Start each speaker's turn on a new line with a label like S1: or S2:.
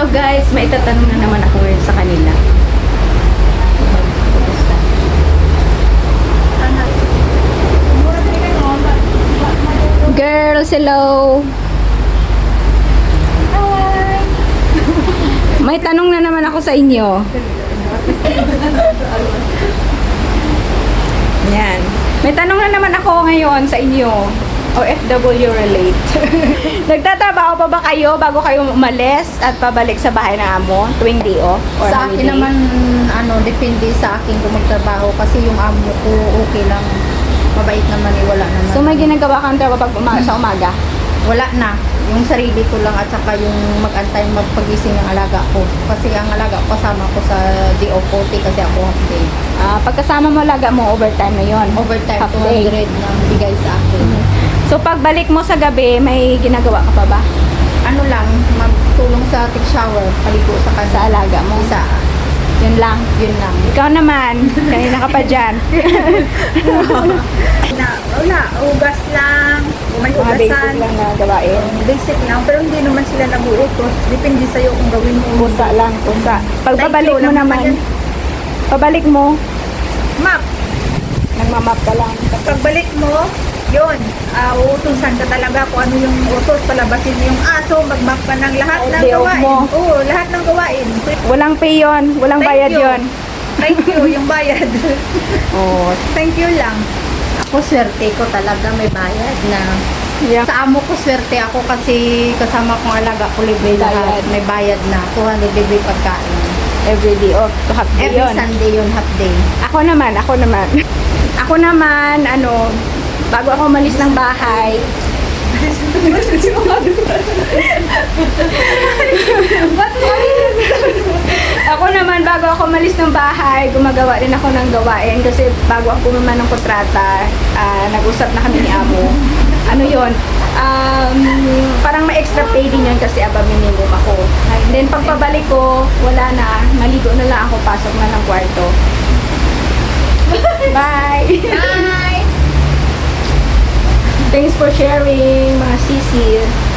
S1: Hello guys, may itatanong na naman ako ngayon sa kanila. Girls, hello! Hi! May tanong na naman ako sa inyo. Yan. May tanong na naman ako ngayon sa inyo. OFW relate. Nagtatrabaho pa ba kayo bago kayo umalis at pabalik sa bahay ng amo tuwing day off? Or
S2: Sa akin
S1: holiday?
S2: naman, ano, depende sa akin kung magtrabaho kasi yung amo ko okay lang. Mabait naman eh, wala naman.
S1: So may ginagawa kang trabaho pag uma- sa umaga?
S2: Wala na. Yung sarili ko lang at saka yung mag-antay magpagising ng alaga ko. Kasi ang alaga ko kasama ko sa day off OT kasi ako half day.
S1: Ah, pagkasama mo laga mo overtime na yon.
S2: Overtime
S1: Half
S2: 200
S1: day.
S2: nang bigay sa akin.
S1: So pagbalik mo sa gabi, may ginagawa ka pa ba?
S2: Ano lang, magtulong sa take shower, paligo sa
S1: Sa
S2: kansa.
S1: alaga mo?
S2: Isa,
S1: Yun lang.
S2: yun lang.
S1: Ikaw naman, kanina ka pa dyan.
S3: na wala, ugas lang, may
S1: Mga basic
S3: ugasan.
S1: lang na gawain.
S3: Basic lang, pero hindi naman sila nabuutos. Depende sa'yo kung gawin mo.
S1: Pusa lang, pusa. Pagbabalik
S3: Thank you
S1: mo
S3: lang
S1: naman,
S3: naman.
S1: pabalik mo,
S3: Map,
S1: nagmamap ka lang.
S3: pagbalik mo, yun, uh, uutusan ka talaga kung ano yung utos, palabasin mo yung aso, mag-map ka ng lahat ng
S1: Day off
S3: gawain.
S1: mo.
S3: Oo, lahat ng gawain.
S1: Walang pay yun, walang
S3: Thank
S1: bayad
S3: you.
S1: yun.
S3: Thank you, yung bayad.
S1: Oh,
S3: Thank you lang.
S2: Ako swerte ko talaga may bayad na.
S1: yeah.
S2: Sa amo ko swerte ako kasi kasama kong alaga ko libre
S1: May
S2: lahat.
S1: bayad.
S2: May bayad na. 200 libre pagkain.
S1: Every day off, to half day
S2: Every
S1: yun.
S2: Sunday yun, half day.
S1: Ako naman, ako naman. ako naman, ano, bago ako umalis ng bahay, ako naman, bago ako umalis ng bahay, gumagawa din ako ng gawain kasi bago ako pumama ng kontrata, ah, nag-usap na kami ni Amo. Ano yon Um, parang may extra pay din yun kasi aba minimum ako. And then pagpabalik ko, wala na. Maligo na lang ako, pasok na ng kwarto. Bye!
S3: Bye!
S1: Thanks for sharing, mga sisi.